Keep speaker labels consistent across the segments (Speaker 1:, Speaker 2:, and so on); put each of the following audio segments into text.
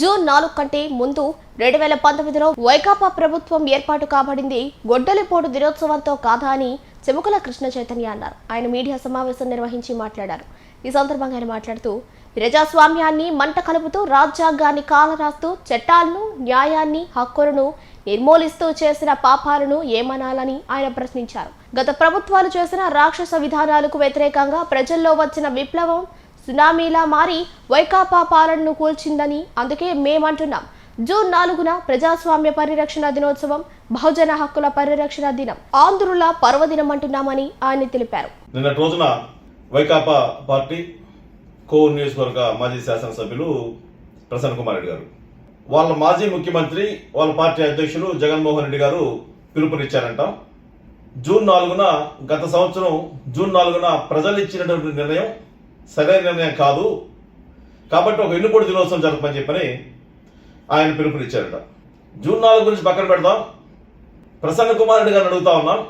Speaker 1: June నాలుగు కంటే ముందు రెండు వేల పంతొమ్మిదిలో వైకాపా ప్రభుత్వం ఏర్పాటు కాబడింది. గొడ్డలిపోటు దినోత్సవంతో కాదా అని చెముకల కృష్ణ చైతన్య అన్నారు. ఆయన మీడియా సమావేశం నిర్వహించి మాట్లాడారు. ఈ సందర్భంగా ఆయన మాట్లాడుతూ ప్రజాస్వామ్యాన్ని మంట కలుపుతూ రాజ్యాంగాన్ని కాలరాస్తూ చట్టాలను న్యాయాన్ని హక్కులను నిర్మూలిస్తూ చేసిన పాపాలను ఏమనాలని ఆయన ప్రశ్నించారు. గత ప్రభుత్వాలు చేసిన రాక్షస విధానాలకు వ్యతిరేకంగా ప్రజల్లో వచ్చిన విప్లవం సునామీలా మారి వైకాపా పాలనను కూల్చిందని అందుకే మేమంటున్నాం. జూన్ నాలుగున ప్రజాస్వామ్య పరిరక్షణ దినోత్సవం బహుజన హక్కుల పరిరక్షణ దినం ఆంధ్రుల పర్వదినం అంటున్నామని ఆయన తెలిపారు.
Speaker 2: నిన్నటి రోజున వైకాపా పార్టీ కో నియోజకవర్గ మాజీ శాసనసభ్యులు ప్రసన్న కుమార్ రెడ్డి గారు వాళ్ళ మాజీ ముఖ్యమంత్రి వాళ్ళ పార్టీ అధ్యక్షులు జగన్మోహన్ రెడ్డి గారు పిలుపునిచ్చారంట. జూన్ నాలుగున గత సంవత్సరం జూన్ నాలుగున ప్రజలు ఇచ్చినటువంటి నిర్ణయం సరైన నిర్ణయం కాదు. కాబట్టి ఒక ఎన్నుకోటి దినోత్సవం జరపమని చెప్పని ఆయన పిలుపునిచ్చారట. జూన్ నాలుగు గురించి పక్కన పెడదాం. ప్రసన్న కుమార్ రెడ్డి గారిని అడుగుతా ఉన్నాం.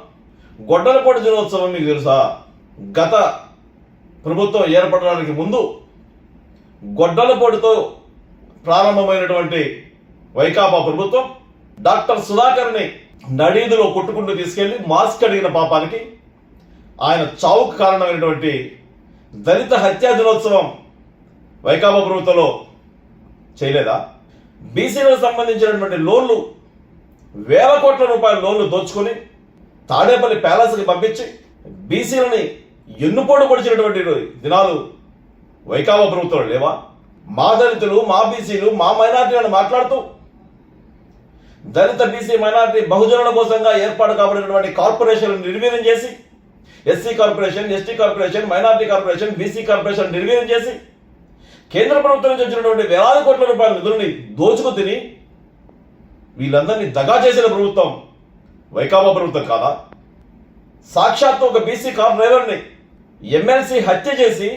Speaker 2: గొడ్డలపోటు దినోత్సవం మీకు తెలుసా? గత ప్రభుత్వం ఏర్పడడానికి ముందు గొడ్డలపోటుతో ప్రారంభమైనటువంటి వైకాపా ప్రభుత్వం డాక్టర్ సుధాకర్ని నడీదులో కొట్టుకుంటూ తీసుకెళ్ళి మాస్క్ అడిగిన పాపానికి ఆయన చావుకు కారణమైనటువంటి దళిత హత్యా దినోత్సవం వైకాపా ప్రభుత్వంలో చేయలేదా? బీసీలకు సంబంధించినటువంటి లోన్లు వేల కోట్ల రూపాయల లోన్లు దోచుకొని తాడేపల్లి ప్యాలెస్కి పంపించి బీసీలని ఎన్నుపోటు పొడిచినటువంటి దినాలు వైకాపా ప్రభుత్వం లేవా? మా దళితులు మా బీసీలు మా మైనార్టీలను మాట్లాడుతూ దళిత బీసీ మైనార్టీ బహుజనుల కోసంగా ఏర్పాటు కాబడినటువంటి కార్పొరేషన్ నిర్వీర్యం చేసి SC corporation ST corporation minority corporation BC corporation నిర్వీర్యం చేసి కేంద్ర ప్రభుత్వం నుంచి వచ్చినటువంటి వేలాది కోట్ల రూపాయల నిధుల్ని దోచుకు తిని వీళ్ళందరినీ దగా చేసిన ప్రభుత్వం వైకాపా ప్రభుత్వం కాదా? సాక్షాత్తు ఒక బీసీ కార్ డ్రైవర్ని ఎమ్మెల్సీ హత్య చేసి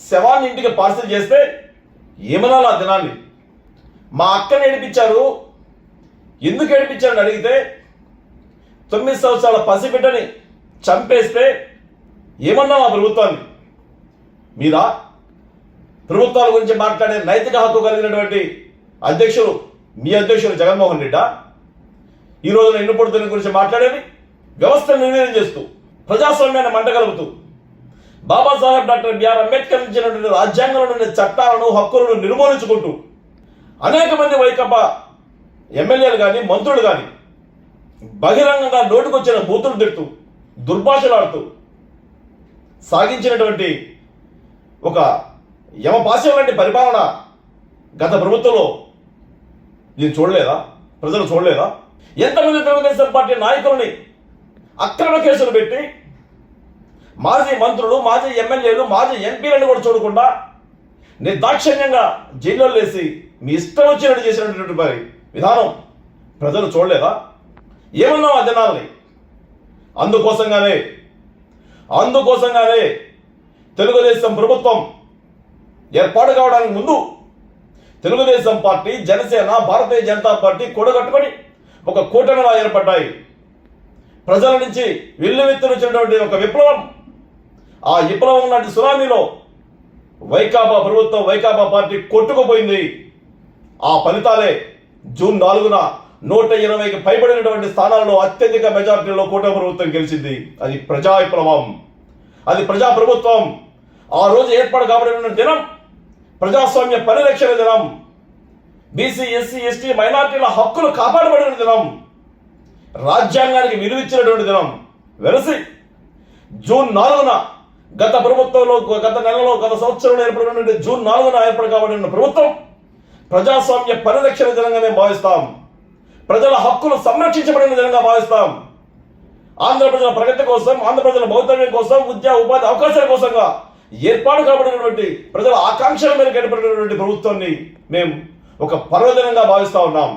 Speaker 2: శవాన్ని ఇంటికి పార్సిల్ చేస్తే ఏమనాలి ఆ దినాన్ని మా అక్కని ఏడిపించారు. ఎందుకు ఏడిపించారని అడిగితే తొమ్మిది సంవత్సరాల పసిబిడ్డని చంపేస్తే ఏమన్నా మా ప్రభుత్వాన్ని? మీరా ప్రభుత్వాల గురించి మాట్లాడే నైతిక హక్కు కలిగినటువంటి అధ్యక్షుడు మీ అధ్యక్షుడు జగన్మోహన్ రెడ్డా ఈ రోజున ఎన్నుపడుతున్న గురించి మాట్లాడేది వ్యవస్థను నిర్వీర్యం చేస్తూ ప్రజాస్వామ్యాన్ని మంటగలుగుతూ బాబాసాహెబ్ డాక్టర్ బిఆర్ అంబేద్కర్ ఇచ్చినటువంటి రాజ్యాంగంలో ఉండే చట్టాలను హక్కులను నిర్మూలించుకుంటూ అనేక మంది వైకపా ఎమ్మెల్యేలు కానీ మంత్రులు కానీ బహిరంగంగా నోటుకొచ్చిన బూతులు తిడుతూ దుర్భాషలాడుతూ సాగించినటువంటి ఒక యమపాశం లాంటి పరిపాలన గత ప్రభుత్వంలో నేను చూడలేదా? ప్రజలు చూడలేదా? ఎంతమంది తెలుగుదేశం పార్టీ నాయకులని అక్రమ కేసులు పెట్టి మాజీ మంత్రులు మాజీ ఎమ్మెల్యేలు మాజీ ఎంపీలను కూడా చూడకుండా నిర్దాక్షిణ్యంగా జైల్లో వేసి మీ ఇష్టం వచ్చినట్టు చేసినటువంటి మరి విధానం ప్రజలు చూడలేదా? ఏమన్నా ఆ జనాల్ని? అందుకోసంగానే అందుకోసంగానే తెలుగుదేశం ప్రభుత్వం ఏర్పాటు కావడానికి ముందు తెలుగుదేశం పార్టీ జనసేన భారతీయ జనతా పార్టీ కూడగట్టుకొని ఒక కూటమిలా ఏర్పడ్డాయి. ప్రజల నుంచి వెల్లువెత్తునొచ్చినటువంటి ఒక విప్లవం ఆ విప్లవం లాంటి సునామీలో వైకాపా ప్రభుత్వం వైకాపా పార్టీ కొట్టుకుపోయింది. ఆ ఫలితాలే జూన్ నాలుగున నూట ఇరవైకి పైబడినటువంటి స్థానాల్లో అత్యధిక మెజార్టీలో కూటమి ప్రభుత్వం గెలిచింది. అది ప్రజా విప్లవం అది ప్రజా ప్రభుత్వం ఆ రోజు ఏర్పాటు కాబడిన దినం. ప్రజాస్వామ్య పరిరక్షణ దినం. బీసీ ఎస్సీ ఎస్టీ మైనార్టీల హక్కులు కాపాడబడిన దినం. రాజ్యాంగానికి విలువిచ్చినటువంటి దినం. వెలసి జూన్ నాలుగున గత ప్రభుత్వంలో గత నెలలో గత సంవత్సరంలో ఏర్పడినటువంటి జూన్ నాలుగున ఏర్పాటు కాబడిన ప్రభుత్వం ప్రజాస్వామ్య పరిరక్షణ దినంగా మేము భావిస్తాం. ప్రజల హక్కులు సంరక్షించబడిన విధంగా భావిస్తాం. ఆంధ్ర ప్రజల ప్రగతి కోసం ఆంధ్ర ప్రజల భౌతవ్యం కోసం ఉద్యోగ ఉపాధి అవకాశాల కోసంగా ఏర్పాటు కాబడినటువంటి ప్రజల ఆకాంక్షల మీద ఏర్పడినటువంటి ప్రభుత్వాన్ని మేము ఒక పర్వదినంగా భావిస్తా ఉన్నాం.